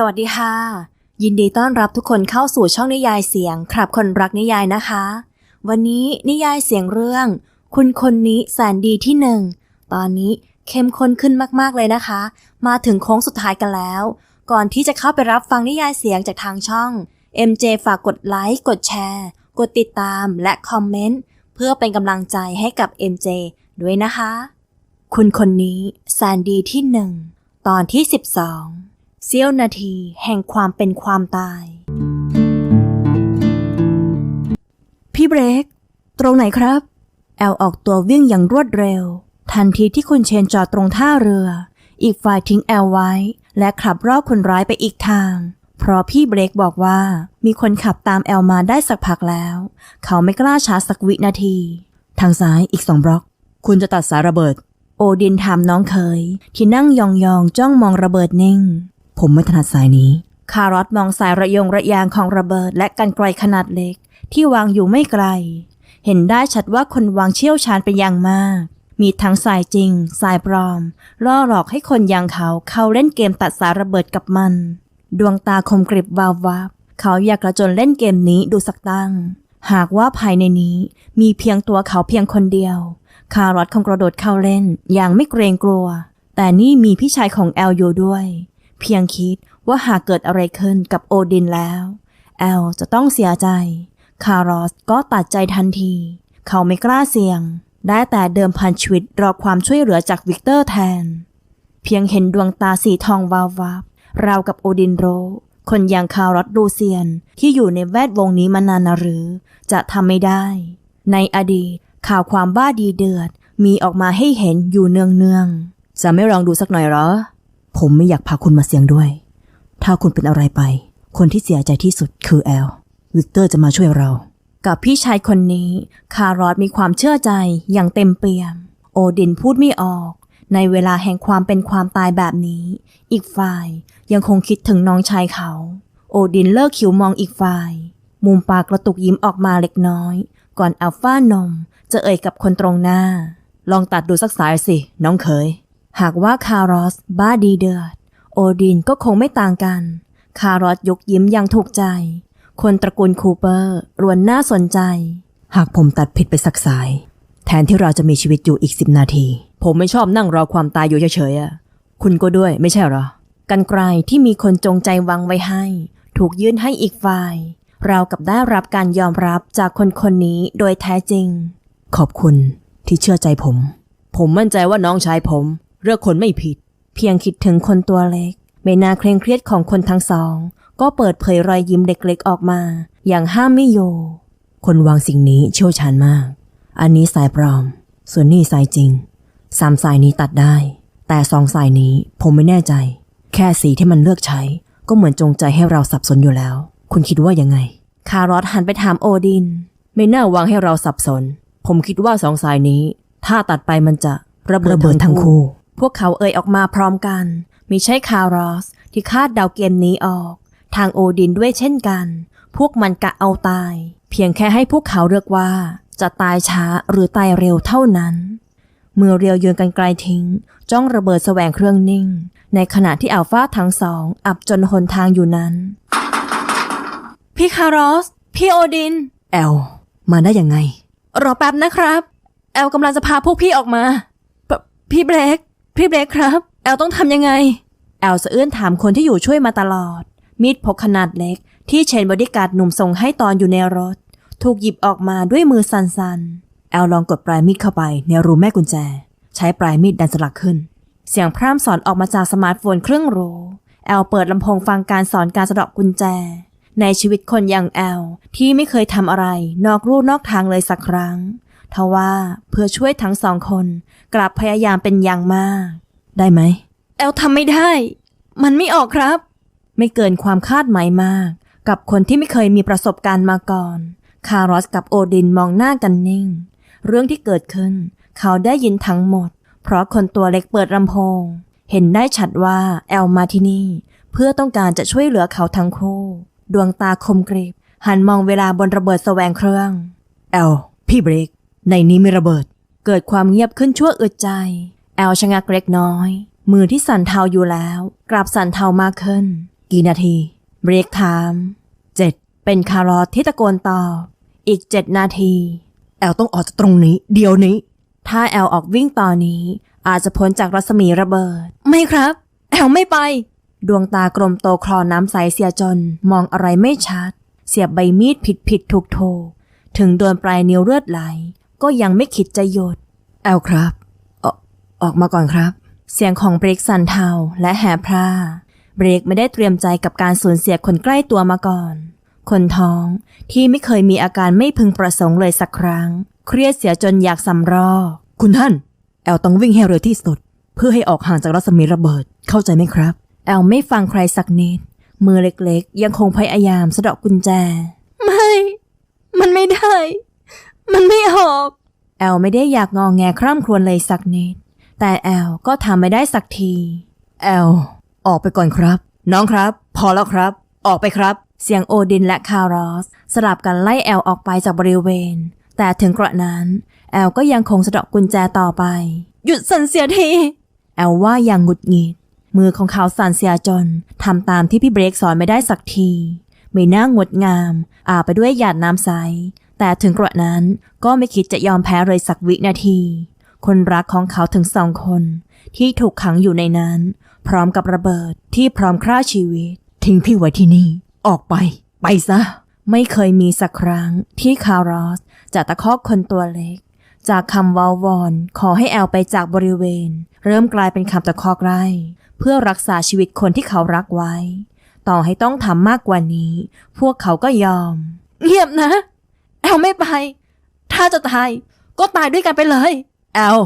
สวัสดีค่ะ ยินดีต้อนรับทุกคนเข้าสู่ช่องนิยายเสียงครับคนรักนิยายนะคะ วันนี้นิยายเสียงเรื่อง คุณคนนี้แสนดีที่หนึ่งตอนนี้เข้มข้นขึ้นมากๆเลยนะคะ มาถึงโค้งสุดท้ายกันแล้ว ก่อนที่จะเข้าไปรับฟังนิยายเสียงจากทางช่อง MJ ฝากกดไลค์กดแชร์ กดติดตามและคอมเมนต์เพื่อเป็นกำลังใจให้กับ MJ ด้วยนะคะ คุณคนนี้แสนดีที่หนึ่งตอนที่ 12 เสี้ยวนาทีแห่งความเป็นความตาย พี่เบรก ตรงไหนครับ แอลออกตัววิ่งอย่างรวดเร็ว ทันทีที่คุณเชนจอดตรงท่าเรือ อีกฝ่ายทิ้งแอลไว้ และขับรอบคนร้ายไปอีกทาง เพราะพี่เบรกบอกว่ามีคนขับตามแอลมาได้สักพักแล้ว เขาไม่กล้าช้าสักวินาที ทางซ้ายอีกสองบล็อก คุณจะตัดสายระเบิด โอดินถามน้องเคย ที่นั่งยองๆจ้องมองระเบิดนิ่ง ผมไม่ถนัดสายนี้ คารอทมองสายระยงระยางของระเบิด และกันไกลขนาดเล็ก ที่วางอยู่ไม่ไกล เห็นได้ชัดว่าคนวางเชี่ยวชาญเป็นอย่างมาก มีทั้งสายจริง สายปลอม ล่อหลอกให้คนอย่างเขาเข้าเล่นเกมตัดสายระเบิดกับมัน ดวงตาคมกริบวาววับ เขาอยากกระจนเล่นเกมนี้ดูสักตั้ง หากว่าภายในนี้มีเพียงตัวเขาเพียงคนเดียว คารอทคงกระโดดเข้าเล่นอย่างไม่เกรงกลัว แต่นี่มีพี่ชายของแอลอยู่ด้วย เพียงคิดว่าหากเกิดอะไรขึ้นกับโอดินแล้ว แอลจะต้องเสียใจ คารอสก็ตัดใจทันที เขาไม่กล้าเสี่ยง ได้แต่เดิมพันชีวิตรอความช่วยเหลือจากวิกเตอร์แทน เพียงเห็นดวงตาสีทองวาววับราวกับโอดินโร คนอย่างคารอสลูเซียนที่อยู่ในแวดวงนี้มานานนะหรือ จะทำไม่ได้ ในอดีตข่าวความบ้าดีเดือดมีออกมาให้เห็นอยู่เนืองๆจะไม่ลองดูสักหน่อยหรอ ผมไม่อยากพาคุณมาเสี่ยงด้วย ถ้าคุณเป็นอะไรไป คนที่เสียใจที่สุดคือแอล วิกเตอร์จะมาช่วยเรา กับพี่ชายคนนี้ คารอสมีความเชื่อใจอย่างเต็มเปี่ยม โอดินพูดไม่ออก ในเวลาแห่งความเป็นความตายแบบนี้ อีกฝ่ายยังคงคิดถึงน้องชายเขา โอดินเลิกคิวมองอีกฝ่าย มุมปากกระตุกยิ้มออกมาเล็กน้อย ก่อนอัลฟานมจะเอ่ยกับคนตรงหน้า ลองตัดดูสักสายสิ น้องเคย หากว่าคารอสบ้าดีเดือด โอดินก็คงไม่ต่างกัน คารอสยกยิ้มอย่างถูกใจ คนตระกูลคูเปอร์รวนน่าสนใจ หากผมตัดผิดไปสักสาย แทนที่เราจะมีชีวิตอยู่อีกสิบนาที ผมไม่ชอบนั่งรอความตายอยู่เฉยๆอะคุณก็ด้วยไม่ใช่เหรอ กันไกลที่มีคนจงใจวางไว้ให้ ถูกยื่นให้อีกฝ่าย เรากับได้รับการยอมรับจากคนคนนี้โดยแท้จริง ขอบคุณที่เชื่อใจผม ผมมั่นใจว่าน้องชายผม เลือกคนไม่ผิด เพียงคิดถึงคนตัวเล็กไม่น่าเคร่งเครียดของคนทั้งสอง ก็เปิดเผยรอยยิ้มเล็กๆออกมา อย่างห้ามไม่อยู่คนวางสิ่งนี้เชี่ยวชาญมาก อันนี้สายปลอม ส่วนนี่สายจริง สามสายนี้ตัดได้ แต่สองสายนี้ผมไม่แน่ใจ แค่สีที่มันเลือกใช้ ก็เหมือนจงใจให้เราสับสนอยู่แล้ว คุณคิดว่ายังไง คารอสหันไปถามโอดิน ไม่น่าวางให้เราสับสน ผมคิดว่าสองสายนี้ ถ้าตัดไปมันจะระเบิดระเบิดทั้งคู่ พวกเขาเอ่ยออกมาพร้อมกันมิใช่คารอสที่คาดเดาเกมนี้ออก ทางโอดินด้วยเช่นกัน พวกมันกะเอาตาย เพียงแค่ให้พวกเขาเลือกว่า จะตายช้าหรือตายเร็วเท่านั้น เมื่อเรียวโยนกันไกลทิ้ง จ้องระเบิดแสวงเครื่องนิ่ง ในขณะที่อัลฟาทั้งสอง อับจนหนทางอยู่นั้น พี่คารอส พี่โอดิน แอล มาได้ยังไง รอแป๊บนะครับ แอลกำลังจะพาพวกพี่ออกมาปพี่เบรก พี่เบรกครับ แอลต้องทำยังไง แอลสะอื้นถามคนที่อยู่ช่วยมาตลอด มีดพกขนาดเล็ก ที่เชนบอดี้การ์ดหนุ่มส่งให้ตอนอยู่ในรถ ถูกหยิบออกมาด้วยมือสันๆ แอลลองกดปลายมีดเข้าไปในรูแม่กุญแจ ใช้ปลายมีดดันสลักขึ้น เสียงพร่ำสอนออกมาจากสมาร์ทโฟนเครื่องโรแอลเปิดลำโพงฟังการสอนการสะดอกกุญแจ ในชีวิตคนอย่างแอลที่ไม่เคยทำอะไร นอกรูนอกทางเลยสักครั้ง ทว่าเพื่อช่วยทั้งสองคนกลับพยายามเป็นอย่างมาก ได้ไหม แอลทำไม่ได้ มันไม่ออกครับ ไม่เกินความคาดหมายมาก กับคนที่ไม่เคยมีประสบการณ์มาก่อน คารอสกับโอดินมองหน้ากันนิ่ง เรื่องที่เกิดขึ้น เขาได้ยินทั้งหมด เพราะคนตัวเล็กเปิดลำโพง เห็นได้ชัดว่าแอลมาที่นี่ เพื่อต้องการจะช่วยเหลือเขาทั้งคู่ ดวงตาคมกริบหันมองเวลาบนระเบิดแสวงเครื่อง แอลพี่เบรก ในนี้มีระเบิด เกิดความเงียบขึ้นชั่วอึดใจ แอลชะงักเล็กน้อย มือที่สั่นเทาอยู่แล้ว กลับสั่นเทามากขึ้น กี่นาทีเบรกถามเจ็ดเป็นคารอทที่ตะโกนตอบอีกเจ็ดนาที แอลต้องออกจากตรงนี้ เดี๋ยวนี้ ถ้าแอลออกวิ่งตอนนี้ อาจจะพ้นจากรัศมีระเบิด ไม่ครับ แอลไม่ไป ดวงตากลมโตคลอน้ำใสเสียจน มองอะไรไม่ชัด เสียบใบมีดผิดผิดถูกถูกถึงโดนปลายนิ้วเลือดไหล ก็ยังไม่คิดจะหยุดแอลครับออกออกมาก่อนครับ เสียงของเบรกสั่นเทาและแหบพร่าเบรกไม่ได้เตรียมใจกับการสูญเสียคนใกล้ตัวมาก่อน คนท้องที่ไม่เคยมีอาการไม่พึงประสงค์เลยสักครั้ง เครียดเสียจนอยากสำรอกคุณท่าน แอลต้องวิ่งให้เร็วที่สุด เพื่อให้ออกห่างจากรัศมีระเบิดเข้าใจไหมครับ แอลไม่ฟังใครสักนิด มือเล็กๆ ยังคงพยายามสะเดอกกุญแจ ไม่ มันไม่ได้ มันไม่ออก แอลไม่ได้อยากงองแงคร่ำครวญเลยสักนิด แต่แอลก็ทำไม่ได้สักที แอล ออกไปก่อนครับ น้องครับ พอแล้วครับ ออกไปครับ เสียงโอดินและคารอส สลับกันไล่แอลออกไปจากบริเวณ แต่ถึงกระนั้น แอลก็ยังคงสะดอกกุญแจต่อไป หยุดสั่นเสียที แอลว่าอย่างหงุดหงิด มือของเขาสั่นเสียจนทำตามที่พี่เบรกสอนไม่ได้สักทีไม่น่างดงาม อาบไปด้วยหยาดน้ำใส แต่ถึงกระนั้นก็ไม่คิดจะยอมแพ้เลยสักวินาที คนรักของเขาถึงสองคน ที่ถูกขังอยู่ในนั้น พร้อมกับระเบิดที่พร้อมฆ่าชีวิต ทิ้งพี่ไว้ที่นี่ ออกไป ไปซะ ไม่เคยมีสักครั้งที่คารอสจะตะคอกคนตัวเล็ก จากคำวาวอนขอให้แอลไปจากบริเวณ เริ่มกลายเป็นคำตะคอกไร่เพื่อรักษาชีวิตคนที่เขารักไว้ ต่อให้ต้องทำมากกว่านี้ พวกเขาก็ยอม เงียบนะ อลไม่ไป ถ้าจะตาย ก็ตายด้วยกันไปเลยแอล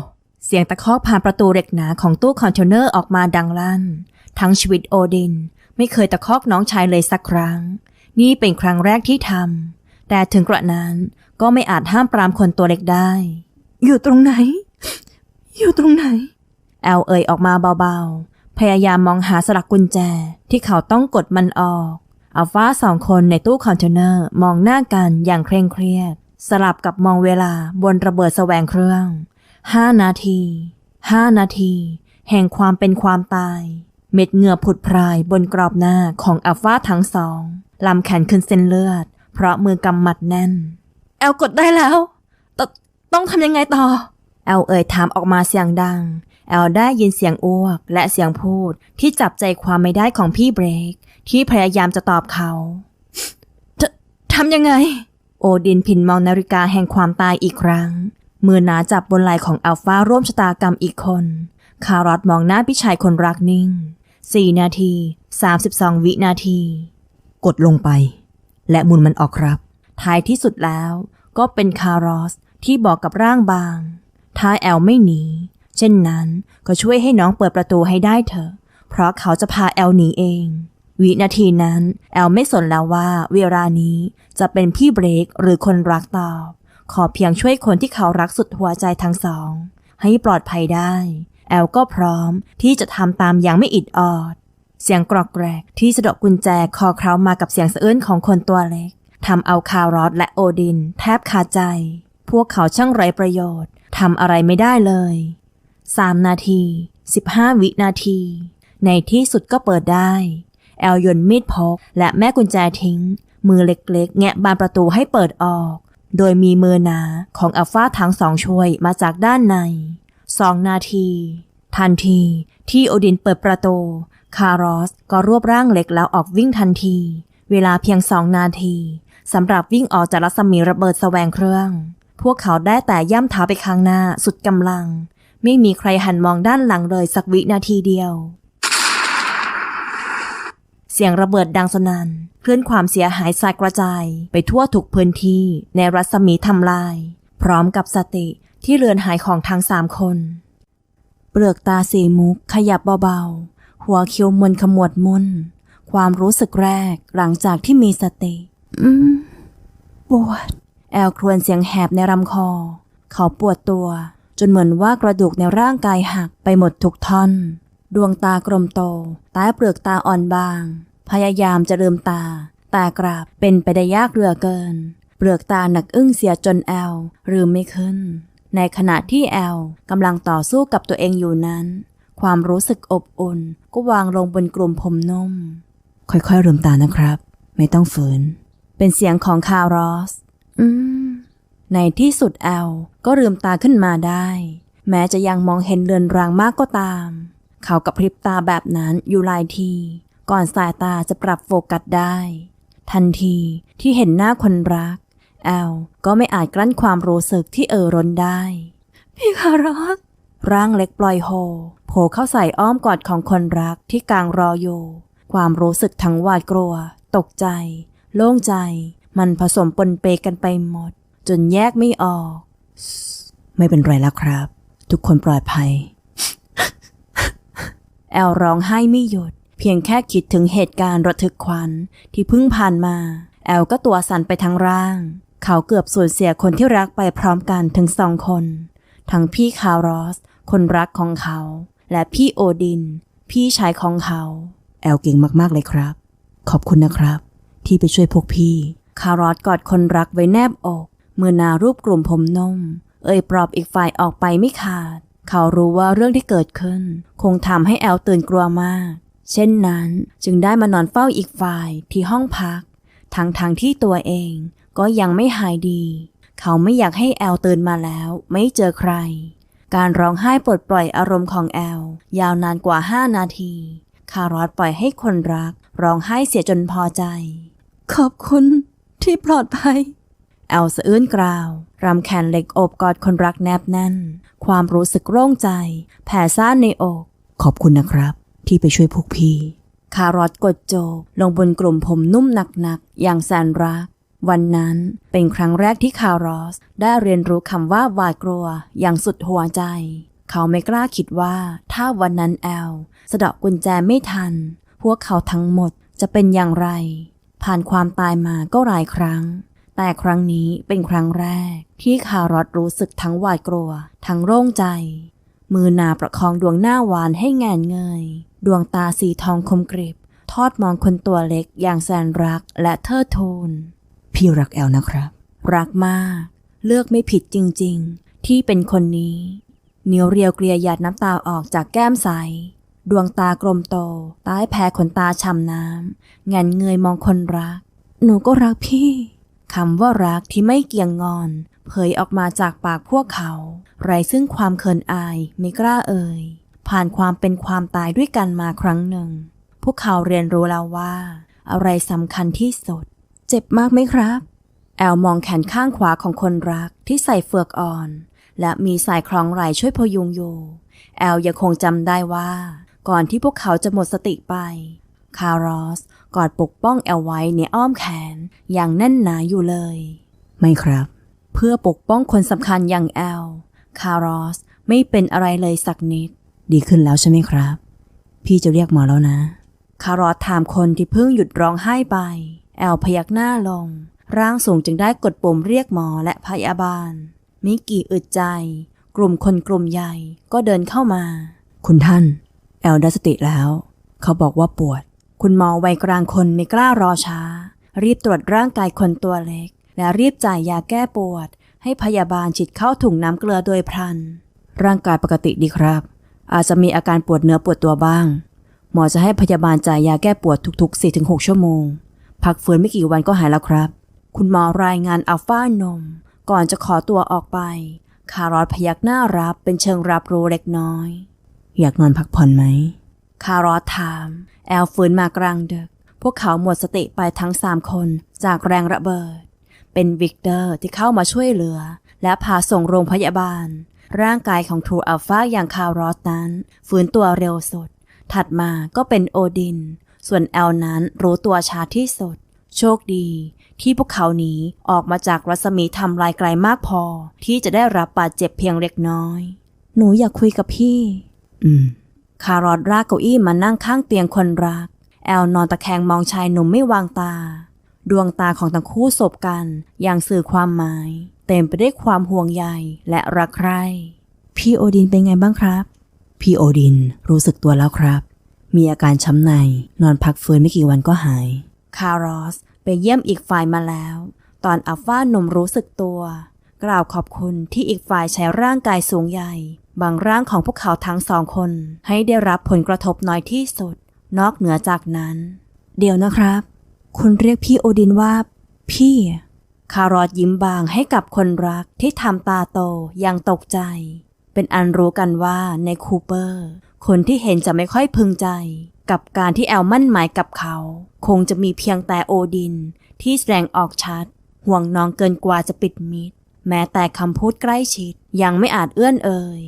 เสียงตะคอกผ่านประตูเหล็กหนาของตู้คอนเทนเนอร์ออกมาดังลั่น ทั้งชีวิตโอดิน ไม่เคยตะคอกน้องชายเลยสักครั้ง นี่เป็นครั้งแรกที่ทำแต่ถึงกระนั้นก็ไม่อาจห้ามปรามคนตัวเล็กได้ อยู่ตรงไหน อยู่ตรงไหน แอลเอ่ยออกมาเบาๆ พยายามมองหาสลักกุญแจที่เขาต้องกดมันออก อัลฟาสองคนในตู้คอนเทนเนอร์มองหน้ากันอย่างเคร่งเครียด สลับกับมองเวลาบนระเบิดแสวงเครื่องห้านาทีห้านาที แห่งความเป็นความตาย เม็ดเหงื่อผุดพรายบนกรอบหน้าของอัลฟาทั้งสองลำแขนขึ้นเส้นเลือด เพราะมือกำมัดแน่น แอลกดได้แล้วตต้องทำยังไงต่อ แอลเอ่ยถามออกมาเสียงดัง แอลได้ยินเสียงอ้วกและเสียงพูดที่จับใจความไม่ได้ของพี่เบรก ที่พยายามจะตอบเขาททำยังไง โอดินพินมองนาฬิกาแห่งความตายอีกครั้ง มือหนาจับบนไหล่ของอัลฟาร่วมชะตากรรมอีกคน คารอทมองหน้าพี่ชายคนรักนิ่ง 4 นาที 32 วินาที กดลงไป และหมุนมันออกครับ ท้ายที่สุดแล้วก็เป็นคารอสที่บอกกับร่างบาง ถ้าแอลไม่หนี เช่นนั้นก็ช่วยให้น้องเปิดประตูให้ได้เถอะ เพราะเขาจะพาแอลหนีเอง วินาทีนั้น แอลไม่สนแล้วว่าเวลานี้จะเป็นพี่เบรกหรือคนรักตอบ ขอเพียงช่วยคนที่เขารักสุดหัวใจทั้งสอง ให้ปลอดภัยได้ แอลก็พร้อมที่จะทำตามอย่างไม่อิดออด เสียงกรอกแกรกที่สะดอกกุญแจคอเคล้ามากับเสียงสะอื้นของคนตัวเล็กทำเอาคารอสและโอดิน แทบขาดใจ พวกเขาช่างไร้ประโยชน์ทำอะไรไม่ได้เลย 3 นาที 15 วินาที ในที่สุดก็เปิดได้ แอลยนมีดพกและแม่กุญแจทิ้ง มือเล็กๆ แงะบานประตูให้เปิดออก โดยมีมือหนาของอัลฟาทั้งสองช่วยมาจากด้านใน 2 นาที ทันทีที่โอดินเปิดประตู คารอสก็รวบร่างเหล็กแล้วออกวิ่งทันที เวลาเพียงสองนาทีสำหรับวิ่งออกจากรัศมีระเบิดแสวงเครื่อง พวกเขาได้แต่ย่ำเท้าไปข้างหน้าสุดกำลัง ไม่มีใครหันมองด้านหลังเลยสักวินาทีเดียว เสียงระเบิดดังสนั่นคลื่อนความเสียหายสายกระจายไปทั่วทุกพื้นที่ในรัศมีทำลาย พร้อมกับสติที่เลือนหายของทั้งสามคน เปลือกตาสีมุกขยับเบาๆ หัวคิ้วมนขมวดมุนความรู้สึกแรกหลังจากที่มีสติ อืมปวด แอลครวญเสียงแหบในลำคอ เขาปวดตัว จนเหมือนว่ากระดูกในร่างกายหักไปหมดทุกท่อน ดวงตากลมโตใต้เปลือกตาอ่อนบาง พยายามจะลืมตา แต่กลับเป็นไปได้ยากเหลือเกิน เปลือกตาหนักอึ้งเสียจนแอลลืมไม่ขึ้น ในขณะที่แอลกำลังต่อสู้กับตัวเองอยู่นั้น ความรู้สึกอบอุ่นก็วางลงบนกลุ่มผมนุ่ม ค่อยๆลืมตานะครับ ไม่ต้องฝืน เป็นเสียงของคาร์รอส อืม ในที่สุดแอลก็ลืมตาขึ้นมาได้ แม้จะยังมองเห็นเรือนรางมากก็ตาม เขากับพริบตาแบบนั้นอยู่หลายที ก่อนสายตาจะปรับโฟกัสได้ ทันทีที่เห็นหน้าคนรัก แอลก็ไม่อาจกลั้นความรู้สึกที่เอ่อร้นได้ พี่คารอสร่างเล็กปล่อยโฮโผล่เข้าใส่อ้อมกอดของคนรักที่กลางรออยู่ความรู้สึกทั้งหวาดกลัว ตกใจ โล่งใจ มันผสมปนเปกันไปหมด จนแยกไม่ออก ไม่เป็นไรแล้วครับ ทุกคนปลอดภัย แอลร้องไห้ไม่หยุด เพียงแค่คิดถึงเหตุการณ์ระทึกขวัญที่เพิ่งผ่านมา แอลก็ตัวสั่นไปทั้งร่าง เขาเกือบสูญเสียคนที่รักไปพร้อมกันถึงสองคน ทั้งพี่คารอส คนรักของเขา และพี่โอดิน พี่ชายของเขา แอลเก่งมากๆเลยครับ ขอบคุณนะครับ ที่ไปช่วยพวกพี่คารอสกอดคนรักไว้แนบอก มื่อนารูปกลุ่มผมนม เอ่ยปลอบอีกฝ่ายออกไปไม่ขาด เขารู้ว่าเรื่องที่เกิดขึ้น คงทำให้แอลตื่นกลัวมาก เช่นนั้นจึงได้มานอนเฝ้าอีกฝ่ายที่ห้องพัก ทั้งทางที่ตัวเองก็ยังไม่หายดี เขาไม่อยากให้แอลตื่นมาแล้ว ไม่เจอใคร การร้องไห้ปลดปล่อยอารมณ์ของแอล ยาวนานกว่า5นาทีคารอสปล่อยให้คนรัก ร้องไห้เสียจนพอใจ ขอบคุณที่ปลอดภัย แอลสะอื้นกราว รำแขนเหล็กอบกอดคนรักแนบแน่น ความรู้สึกโล่งใจ แผ่ซ่านในอก ขอบคุณนะครับ ที่ไปช่วยพวกพี่ คารอทกดโจบลงบนกลุ่มผมนุ่มหนักๆ อย่างแสนรัก วันนั้นเป็นครั้งแรกที่คารอสได้เรียนรู้คำว่าหวาดกลัวอย่างสุดหัวใจ เขาไม่กล้าคิดว่าถ้าวันนั้นแอลสะเดาะกุญแจไม่ทัน พวกเขาทั้งหมดจะเป็นอย่างไร ผ่านความตายมาก็หลายครั้ง แต่ครั้งนี้เป็นครั้งแรก ที่คารอทรู้สึกทั้งหวาดกลัว ทั้งโล่งใจ มือนาประคองดวงหน้าหวานให้แงนเงย ดวงตาสีทองคมกริบ ทอดมองคนตัวเล็กอย่างแสนรักและเทิดทูน พี่รักแอลนะครับ รักมาก เลือกไม่ผิดจริง ๆ ที่เป็นคนนี้เนียวเรียวเกลียหยาดน้ำตาออกจากแก้มใส ดวงตากลมโต ใต้แพ้ขนตาช่ำน้ำแงนเงยมองคนรัก หนูก็รักพี่ คำว่ารักที่ไม่เกี่ยงงอน เผยออกมาจากปากพวกเขา ไรซึ่งความเขินอายไม่กล้าเอ่ย ผ่านความเป็นความตายด้วยกันมาครั้งหนึ่ง พวกเขาเรียนรู้แล้วว่า อะไรสำคัญที่สุด เจ็บมากไหมครับ แอลมองแขนข้างขวาของคนรักที่ใส่เฟือกอ่อน และมีสายคล้องไหลช่วยพยุงอยู่ แอลยังคงจำได้ว่า ก่อนที่พวกเขาจะหมดสติไป คารอส กอดปกป้องแอลไว้ในอ้อมแขนอย่างแน่นหนาอยู่เลย ไม่ครับ เพื่อปกป้องคนสำคัญอย่างแอล คารอสไม่เป็นอะไรเลยสักนิด ดีขึ้นแล้วใช่ไหมครับ พี่จะเรียกหมอแล้วนะ คารอสถามคนที่เพิ่งหยุดร้องไห้ไป แอลพยักหน้าลง ร่างสูงจึงได้กดปุ่มเรียกหมอและพยาบาล มิกี่อึดใจ กลุ่มคนกลุ่มใหญ่ก็เดินเข้ามา คุณท่าน แอลได้สติแล้ว เขาบอกว่าปวด คุณหมอวัยกลางคนไม่กล้ารอช้า รีบตรวจร่างกายคนตัวเล็ก และรีบจ่ายยาแก้ปวด ให้พยาบาลฉีดเข้าถุงน้ำเกลือโดยพลัน ร่างกายปกติดีครับ อาจจะมีอาการปวดเนื้อปวดตัวบ้าง หมอจะให้พยาบาลจ่ายยาแก้ปวดทุกๆ 4-6 ชั่วโมง พักฟื้นไม่กี่วันก็หายแล้วครับ คุณหมอรายงานอัลฟานม ก่อนจะขอตัวออกไป คารอสพยักหน้ารับเป็นเชิงรับรู้เล็กน้อย อยากนอนพักผ่อนไหม คารอสถาม แอลฟื้นมากลางดึก พวกเขาหมดสติไปทั้งสามคนจากแรงระเบิด เป็นวิกเตอร์ที่เข้ามาช่วยเหลือ และพาส่งโรงพยาบาล ร่างกายของทรูอัลฟาอย่างคารอสนั้น ฟื้นตัวเร็วสุด ถัดมาก็เป็นโอดิน ส่วนแอลนั้นรู้ตัวช้าที่สุด โชคดีที่พวกเขาหนีออกมาจากรัศมีทำลายไกลมากพอ ที่จะได้รับบาดเจ็บเพียงเล็กน้อย หนูอยากคุยกับพี่ อืม คารอทรากเก้าอี้มานั่งข้างเตียงคนรัก แอลนอนตะแคงมองชายหนุ่มไม่วางตา ดวงตาของทั้งคู่สบกัน อย่างสื่อความหมาย เต็มไปด้วยความห่วงใยและรักใคร่พี่โอดินเป็นไงบ้างครับ พี่โอดินรู้สึกตัวแล้วครับ มีอาการช้ำใน นอนพักฟื้นไม่กี่วันก็หาย คารอสไปเยี่ยมอีกฝ่ายมาแล้ว ตอนอัลฟาหนุ่มรู้สึกตัว กล่าวขอบคุณที่อีกฝ่ายใช้ร่างกายสูงใหญ่ บางร่างของพวกเขาทั้งสองคนให้ได้รับผลกระทบน้อยที่สุด นอกเหนือจากนั้น เดี๋ยวนะครับ คุณเรียกพี่โอดินว่า พี่ คารอทยิ้มบางให้กับคนรักที่ทำตาโตอย่างตกใจ เป็นอันรู้กันว่าในคูเปอร์ คนที่เห็นจะไม่ค่อยพึงใจ กับการที่แอลมั่นหมายกับเขา คงจะมีเพียงแต่โอดินที่แสดงออกชัด ห่วงน้องเกินกว่าจะปิดมิดแม้แต่คำพูดใกล้ชิดยังไม่อาจเอื้อนเอ่ย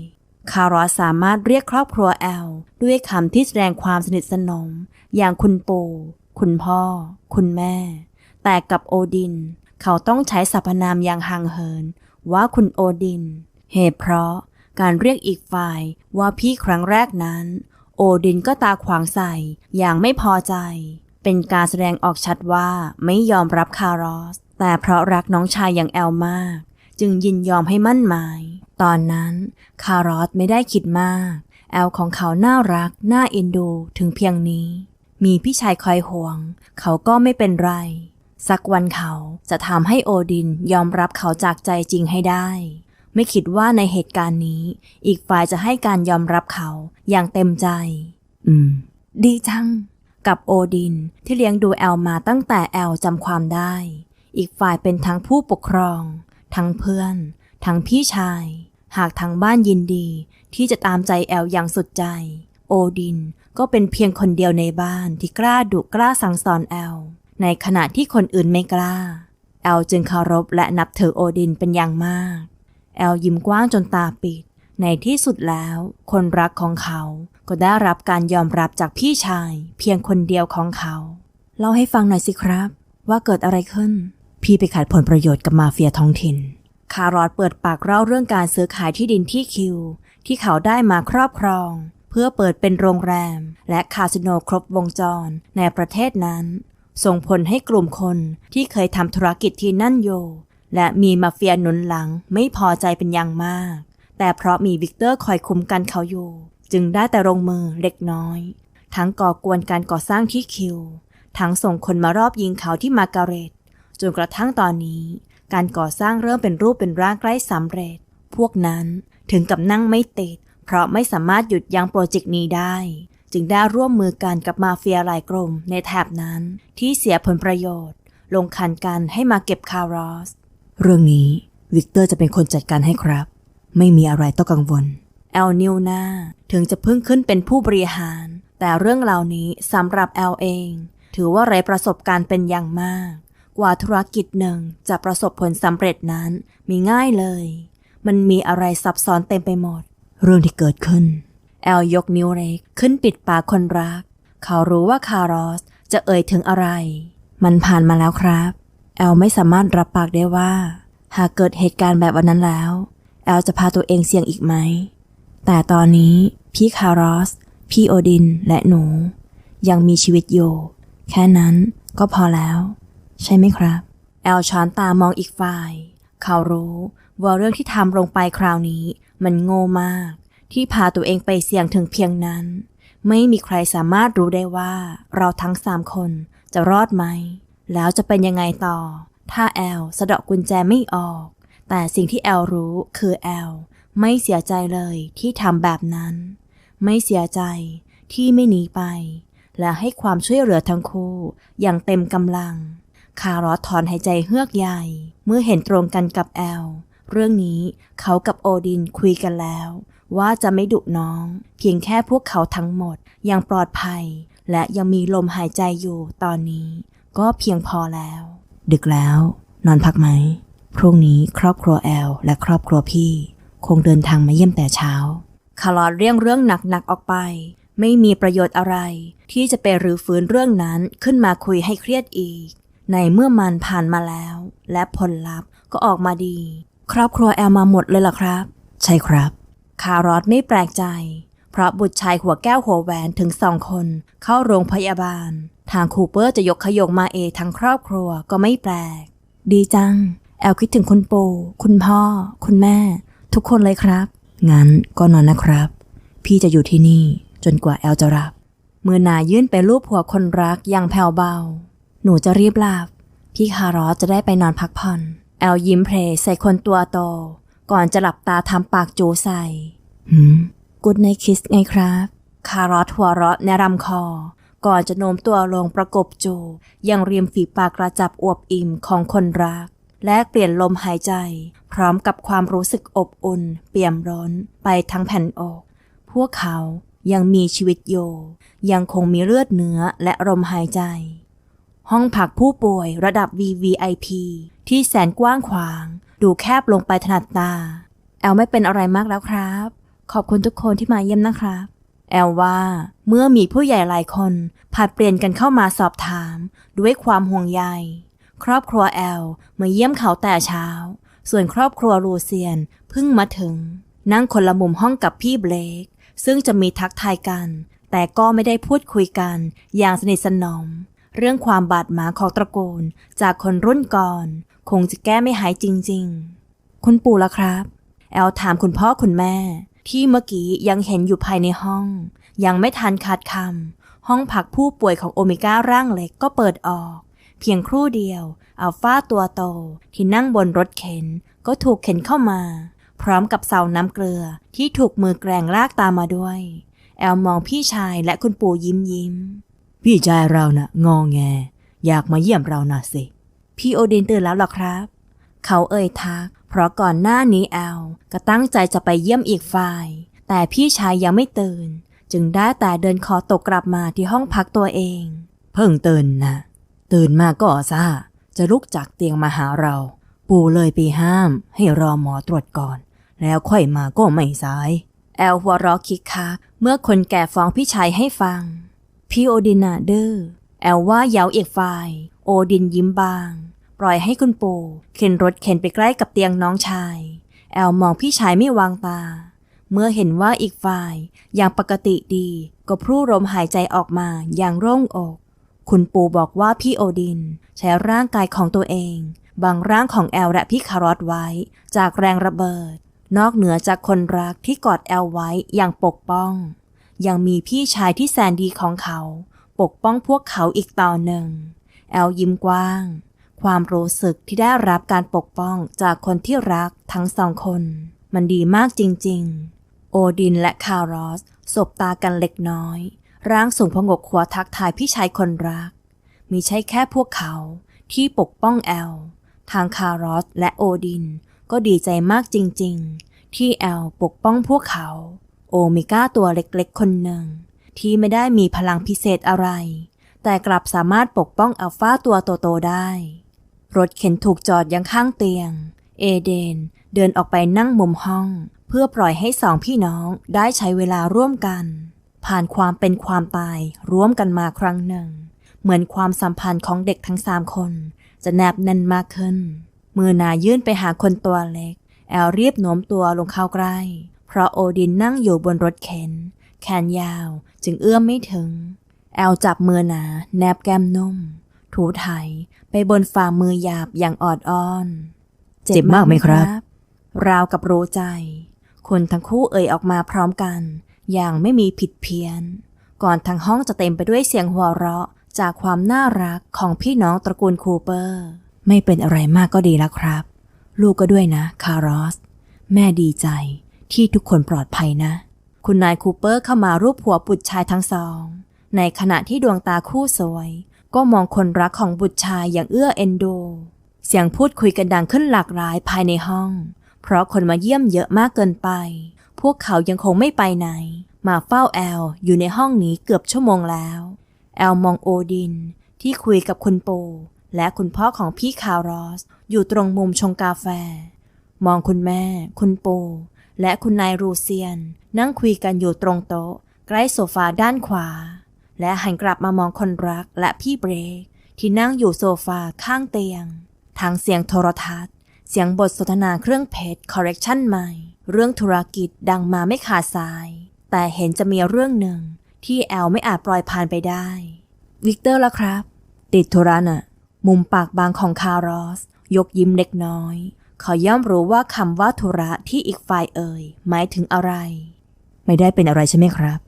คารอสสามารถเรียกครอบครัวแอล ด้วยคำที่แสดงความสนิทสนม อย่างคุณปู่คุณพ่อ คุณแม่ แต่กับโอดิน เขาต้องใช้สรรพนามอย่างห่างเหิน ว่าคุณโอดิน เหตุเพราะการเรียกอีกฝ่ายว่าพี่ครั้งแรกนั้น โอดินก็ตาขวางใส่อย่างไม่พอใจ เป็นการแสดงออกชัดว่าไม่ยอมรับคารอส แต่เพราะรักน้องชายอย่างแอลมาก จึงยินยอมให้มั่นหมาย ตอนนั้นคารอสไม่ได้คิดมาก แอลของเขาน่ารัก น่าเอ็นดูถึงเพียงนี้ มีพี่ชายคอยห่วง เขาก็ไม่เป็นไร สักวันเขาจะทำให้โอดินยอมรับเขาจากใจจริงให้ได้ ไม่คิดว่าในเหตุการณ์นี้ อีกฝ่ายจะให้การยอมรับเขาอย่างเต็มใจ อืม ดีจังกับโอดินที่เลี้ยงดูแอลมาตั้งแต่แอลจำความได้ อีกฝ่ายเป็นทั้งผู้ปกครอง ทั้งเพื่อน ทั้งพี่ชาย หากทางบ้านยินดีที่จะตามใจแอลอย่างสุดใจ โอดินก็เป็นเพียงคนเดียวในบ้านที่กล้าดุกล้าสั่งสอนแอล ในขณะที่คนอื่นไม่กล้า แอลจึงเคารพและนับถือโอดินเป็นอย่างมาก แอลยิ้มกว้างจนตาปิด ในที่สุดแล้ว คนรักของเขาก็ได้รับการยอมรับจากพี่ชาย เพียงคนเดียวของเขา เล่าให้ฟังหน่อยสิครับ ว่าเกิดอะไรขึ้น พี่ไปขัดผลประโยชน์กับมาเฟียท้องถิ่น คารอดเปิดปากเล่าเรื่องการซื้อขายที่ดินที่คิว ที่เขาได้มาครอบครอง เพื่อเปิดเป็นโรงแรม และคาสิโนครบวงจรในประเทศนั้น ส่งผลให้กลุ่มคนที่เคยทำธุรกิจที่นั่นโย และมีมาเฟียหนุนหลังไม่พอใจเป็นอย่างมาก แต่เพราะมีวิกเตอร์คอยคุมกันเขาอยู่ จึงได้แต่ลงมือเล็กน้อย ทั้งก่อกวนการก่อสร้างที่คิว ทั้งส่งคนมารอบยิงเขาที่มาการเรต จนกระทั่งตอนนี้ การก่อสร้างเริ่มเป็นรูปเป็นร่างใกล้สำเร็จ พวกนั้นถึงกับนั่งไม่ติด เพราะไม่สามารถหยุดยั้งโปรเจกต์นี้ได้ จึงได้ร่วมมือกันกับมาเฟียหลายกลุ่มในแถบนั้น ที่เสียผลประโยชน์ ลงขันกันให้มาเก็บคารอส เรื่องนี้วิกเตอร์จะเป็นคนจัดการให้ครับ ไม่มีอะไรต้องกังวลแอลนิวนาถึงจะเพิ่งขึ้นเป็นผู้บริหาร แต่เรื่องเหล่านี้สำหรับแอลเอง ถือว่าไร้ประสบการณ์เป็นอย่างมาก กว่าธุรกิจหนึ่งจะประสบผลสำเร็จนั้นมีง่ายเลย มันมีอะไรซับซ้อนเต็มไปหมด เรื่องที่เกิดขึ้น แอลยกนิ้วเล็กขึ้นปิดปากคนรัก เขารู้ว่าคารอสจะเอ่ยถึงอะไร มันผ่านมาแล้วครับ แอลไม่สามารถรับปากได้ว่า หากเกิดเหตุการณ์แบบวันนั้นแล้ว แอลจะพาตัวเองเสี่ยงอีกไหม แต่ตอนนี้พี่คารอส พี่โอดินและหนู ยังมีชีวิตอยู่ แค่นั้นก็พอแล้ว ใช่ไหมครับ แอลช้อนตามองอีกฝ่าย เขารู้ว่าเรื่องที่ทำลงไปคราวนี้ มันโง่มาก ที่พาตัวเองไปเสี่ยงถึงเพียงนั้น ไม่มีใครสามารถรู้ได้ว่าเราทั้งสามคนจะรอดไหม แล้วจะเป็นยังไงต่อ ถ้าแอลสะเดาะกุญแจไม่ออก แต่สิ่งที่แอลรู้คือแอลไม่เสียใจเลยที่ทำแบบนั้น ไม่เสียใจที่ไม่หนีไป และให้ความช่วยเหลือทั้งคู่อย่างเต็มกำลัง คารอสถอนหายใจเฮือกใหญ่ เมื่อเห็นตรงกันกับแอล เรื่องนี้เขากับโอดินคุยกันแล้ว ว่าจะไม่ดุน้อง เพียงแค่พวกเขาทั้งหมดยังปลอดภัย และยังมีลมหายใจอยู่ตอนนี้ ก็เพียงพอแล้ว ดึกแล้ว นอนพักไหม พรุ่งนี้ครอบครัวแอล และครอบครัวพี่ คงเดินทางมาเยี่ยมแต่เช้าคาร์ลอสเรียงเรื่องหนักๆออกไป ไม่มีประโยชน์อะไร ที่จะไปรื้อฟื้นเรื่องนั้นขึ้นมาคุยให้เครียดอีก ในเมื่อมันผ่านมาแล้ว และผลลัพธ์ก็ออกมาดี ครอบครัวแอลมาหมดเลยเหรอครับ ใช่ครับ คารอสไม่แปลกใจ เพราะบุตรชายหัวแก้วหัวแหวนถึงสองคนเข้าโรงพยาบาล ทางคูเปอร์จะยกขยงมาเอทั้งครอบครัวก็ไม่แปลก ดีจัง แอลคิดถึงคุณปู่คุณพ่อ คุณแม่ ทุกคนเลยครับ งั้นก็นอนนะครับ พี่จะอยู่ที่นี่จนกว่าแอลจะรับมือนายื่นไปรูปหัวคนรักอย่างแผ่วเบา หนูจะรีบหลับพี่คารอสจะได้ไปนอนพักผ่อน แอลยิ้มเพลใส่คนตัวโต ก่อนจะหลับตาทำปากจูใส่หืมกูดไนคิสไงครับ คารอสหัวเราะในลำคอ ก่อนจะโน้มตัวลงประกบจูบยังริมฝีปากกระจับอวบอิ่มของคนรัก และเปลี่ยนลมหายใจ พร้อมกับความรู้สึกอบอุ่น เปี่ยมร้อนไปทั้งแผ่นอก พวกเขายังมีชีวิตอยู่ ยังคงมีเลือดเนื้อและลมหายใจ ห้องพักผู้ป่วยระดับ VVIP ที่แสนกว้างขวาง ดูแคบลงไปถนัดตา แอลไม่เป็นอะไรมากแล้วครับ ขอบคุณทุกคนที่มาเยี่ยมนะครับ แอลว่าเมื่อมีผู้ใหญ่หลายคนผัดเปลี่ยนกันเข้ามาสอบถาม ด้วยความห่วงใย ครอบครัวแอลมาเยี่ยมเขาแต่เช้า ส่วนครอบครัวลูเซียนเพิ่งมาถึง นั่งคนละมุมห้องกับพี่เบลกซึ่งจะมีทักทายกัน แต่ก็ไม่ได้พูดคุยกัน อย่างสนิทสนม เรื่องความบาดหมางของตระกูลจากคนรุ่นก่อน คงจะแก้ไม่หายจริง ๆ คุณปู่ละครับ แอลถามคุณพ่อคุณแม่ ที่เมื่อกี้ยังเห็นอยู่ภายในห้อง ยังไม่ทันขาดคำห้องพักผู้ป่วยของโอเมก้าร่างเล็กก็เปิดออก เพียงครู่เดียวอัลฟาตัวโตที่นั่งบนรถเข็น ก็ถูกเข็นเข้ามา พร้อมกับเสาน้ำเกลือที่ถูกมือแกรงลากตามมาด้วย แอลมองพี่ชายและคุณปู่ยิ้มยิ้ม พี่ชายเรานะ่ะ งองแง อยากมาเยี่ยมเราน่ะสิ พี่โอดินตื่นแล้วหรอครับ เขาเอ่ยทัก เพราะก่อนหน้านี้แอลก็ตั้งใจจะไปเยี่ยมอีกฝ่าย แต่พี่ชายยังไม่ตื่น จึงได้แต่เดินคอตกกลับมาที่ห้องพักตัวเอง เพิ่งตื่นนะตื่นมาก็ซ่า จะลุกจากเตียงมาหาเรา ปู่เลยไปห้าม ให้รอหมอตรวจก่อน แล้วค่อยมาก็ไม่สาย แอลหัวเราะคิกคักเมื่อคนแก่ฟ้องพี่ชายให้ฟัง พี่โอดินน่ะดื้อแอลว่าเย้าอีกฝ่าย โอดินยิ้มบาง ปล่อยให้คุณปู่เข็นรถเข็นไปใกล้กับเตียงน้องชาย แอลมองพี่ชายไม่วางตา เมื่อเห็นว่าอีกฝ่ายอย่างปกติดี ก็พรู่ลมหายใจออกมาอย่างโล่งอก คุณปู่บอกว่าพี่โอดิน ใช้ร่างกายของตัวเองบังร่างของแอลและพี่คารอตไว้ จากแรงระเบิด นอกเหนือจากคนรักที่กอดแอลไว้อย่างปกป้อง ยังมีพี่ชายที่แสนดีของเขา ปกป้องพวกเขาอีกต่อหนึ่ง แอลยิ้มกว้าง ความรู้สึกที่ได้รับการปกป้องจากคนที่รักทั้งสองคน มันดีมากจริง ๆ โอดินและคารอสสบตากันเล็กน้อย ร่างสูงพงกขวทักทายพี่ชายคนรัก มีใช่แค่พวกเขาที่ปกป้องแอล ทางคารอสและโอดินก็ดีใจมากจริง ๆ ที่แอลปกป้องพวกเขา โอเมก้าตัวเล็กๆ คนหนึ่ง ที่ไม่ได้มีพลังพิเศษอะไร แต่กลับสามารถปกป้องอัลฟาตัวโตๆได้ รถเข็นถูกจอดยังข้างเตียง เอเดนเดินออกไปนั่งมุมห้อง เพื่อปล่อยให้สองพี่น้องได้ใช้เวลาร่วมกัน ผ่านความเป็นความตายร่วมกันมาครั้งหนึ่ง เหมือนความสัมพันธ์ของเด็กทั้งสามคน จะแนบแน่นมากขึ้น มือนายื่นไปหาคนตัวเล็ก แอลรีบโน้มตัวลงเข้าใกล้ เพราะโอดินนั่งอยู่บนรถเข็น แขนยาวจึงเอื้อมไม่ถึง แอลจับมือหนา แนบแก้มนุ่ม ถูไถไปบนฝ่ามือหยาบอย่างออดอ้อน เจ็บมากไหมครับ ราวกับรู้ใจ คนทั้งคู่เอ่ยออกมาพร้อมกัน อย่างไม่มีผิดเพี้ยน ก่อนทั้งห้องจะเต็มไปด้วยเสียงหัวเราะจากความน่ารักของพี่น้องตระกูลคูเปอร์ ไม่เป็นอะไรมากก็ดีแล้วครับ ลูกก็ด้วยนะ คารอส แม่ดีใจ ที่ทุกคนปลอดภัยนะ คุณนายคูเปอร์เข้ามารูปหัวบุตรชายทั้งสอง ในขณะที่ดวงตาคู่สวย ก็มองคนรักของบุตรชายอย่างเอื้อเอ็นดู เสียงพูดคุยกันดังขึ้นหลากหลายภายในห้อง เพราะคนมาเยี่ยมเยอะมากเกินไป พวกเขายังคงไม่ไปไหน มาเฝ้าแอลอยู่ในห้องนี้เกือบชั่วโมงแล้ว แอลมองโอดินที่คุยกับคุณโปและคุณพ่อของพี่คารอส อยู่ตรงมุมชงกาแฟ มองคุณแม่ คุณโป และคุณนายรูเซียน นั่งคุยกันอยู่ตรงโต๊ะ ใกล้โซฟาด้านขวา และหันกลับมามองคนรักและพี่เบรก ที่นั่งอยู่โซฟาข้างเตียง ทางเสียงโทรทัศน์ เสียงบทสนทนาเครื่องเพชรคอร์เรคชันใหม่ เรื่องธุรกิจดังมาไม่ขาดสาย แต่เห็นจะมีเรื่องหนึ่ง ที่แอลไม่อาจปล่อยผ่านไปได้ วิกเตอร์ละครับ ติดธุระน่ะมุมปากบางของคารอส ยกยิ้มเล็กน้อย เขาย่อมรู้ว่าคำว่าธุระที่อีกฝ่ายเอ่ยหมายถึงอะไร ไม่ได้เป็นอะไรใช่ไหมครับ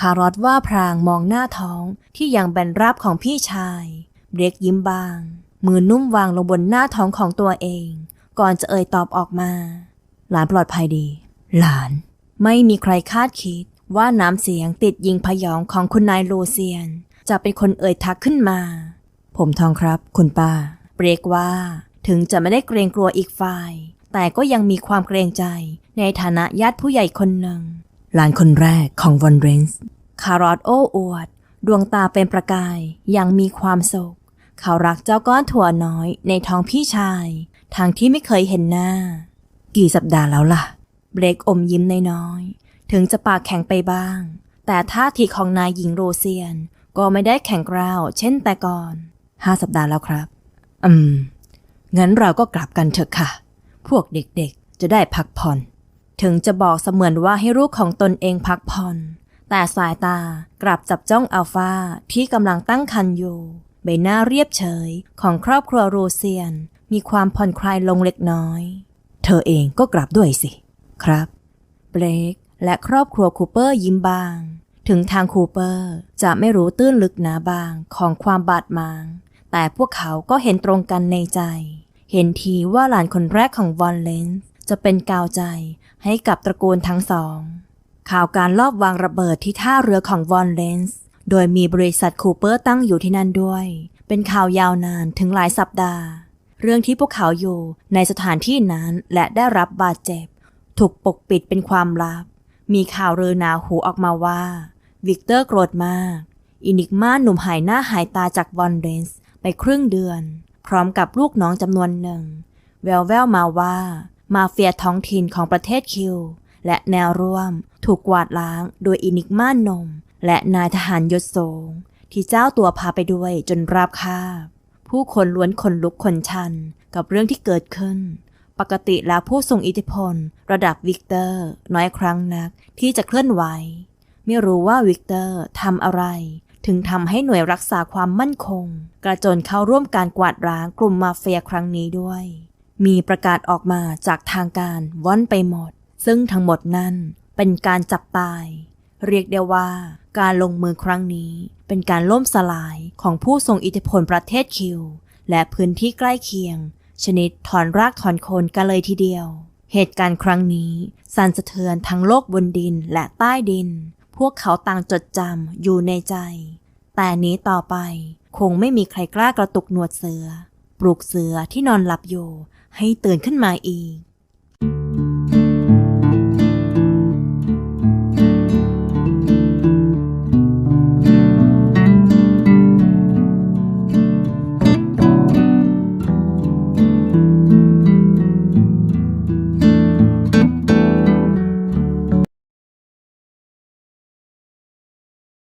คารอสว่าพรางมองหน้าท้องที่ยังแบนราบของพี่ชายเบรกยิ้มบาง มือนุ่มวางลงบนหน้าท้องของตัวเอง ก่อนจะเอ่ยตอบออกมา หลานปลอดภัยดี หลาน ไม่มีใครคาดคิดว่าน้ำเสียงติดยิงพยองของคุณนายลูเซียน จะเป็นคนเอ่ยทักขึ้นมา ผมทองครับ คุณป้า เบรกว่า ถึงจะไม่ได้เกรงกลัวอีกฝ่าย แต่ก็ยังมีความเกรงใจในฐานะญาติผู้ใหญ่คนหนึ่ง หลานคนแรกของวอนเรนส์คารอตโอ้อวด ดวงตาเป็นประกายอย่างมีความสุขเขารักเจ้าก้อนถั่วน้อยในท้องพี่ชายทางที่ไม่เคยเห็นหน้า กี่สัปดาห์แล้วล่ะ เบรกอมยิ้มน้อยๆถึงจะปากแข็งไปบ้าง แต่ท่าทีของนายหญิงโรเซียน ก็ไม่ได้แข็งกร้าวเช่นแต่ก่อนห้าสัปดาห์แล้วครับ อืม งั้นเราก็กลับกันเถอะค่ะ พวกเด็กๆ จะได้พักผ่อน ถึงจะบอกเสมือนว่าให้ลูกของตนเองพักผ่อน แต่สายตากลับจับจ้องอัลฟาที่กำลังตั้งครรภ์อยู่ ใบหน้าเรียบเฉยของครอบครัวโรเซียน มีความผ่อนคลายลงเล็กน้อย เธอเองก็กลับด้วยสิ ครับเบรกและครอบครัวคูเปอร์ยิ้มบาง ถึงทางคูเปอร์จะไม่รู้ตื้นลึกหนาบางของความบาดหมาง แต่พวกเขาก็เห็นตรงกันในใจ เห็นทีว่าหลานคนแรกของวอนเลนส์จะเป็นกาวใจให้กับตระกูลทั้งสอง ข่าวการลอบวางระเบิดที่ท่าเรือของวอนเลนส์โดยมีบริษัทคูเปอร์ตั้งอยู่ที่นั่นด้วย เป็นข่าวยาวนานถึงหลายสัปดาห์ เรื่องที่พวกเขาอยู่ในสถานที่นั้นและได้รับบาดเจ็บ ถูกปกปิดเป็นความลับ มีข่าวเรือหนาหูออกมาว่า วิกเตอร์โกรธมาก อินิกมาหนุ่มหายหน้าหายตาจากวอนเรนส์ไปครึ่งเดือน พร้อมกับลูกน้องจำนวนหนึ่ง แววแววมาว่า มาเฟียท้องถิ่นของประเทศคิว และแนวร่วมถูกกวาดล้างโดยอินิกมานม และนายทหารยศสูงที่เจ้าตัวพาไปด้วยจนราบคาบ ผู้คนล้วนขนลุกขนชันกับเรื่องที่เกิดขึ้น ปกติแล้วผู้ทรงอิทธิพล ระดับวิกเตอร์ น้อยครั้งนักที่จะเคลื่อนไหว ไม่รู้ว่าวิกเตอร์ทำอะไร ถึงทำให้หน่วยรักษาความมั่นคง กระโจนเข้าร่วมการกวาดล้างกลุ่มมาเฟียครั้งนี้ด้วย มีประกาศออกมาจากทางการว่อนไปหมด ซึ่งทั้งหมดนั้นเป็นการจับตาย เรียกได้ว่า การลงมือครั้งนี้เป็นการล่มสลายของผู้ทรงอิทธิพลประเทศคิว และพื้นที่ใกล้เคียง ชนิดถอนรากถอนโคนกันเลยทีเดียว เหตุการณ์ครั้งนี้สั่นสะเทือนทั้งโลกบนดินและใต้ดิน พวกเขาต่างจดจำอยู่ในใจ แต่นี้ต่อไปคงไม่มีใครกล้ากระตุกหนวดเสือ ปลุกเสือที่นอนหลับอยู่ให้ตื่นขึ้นมาอีก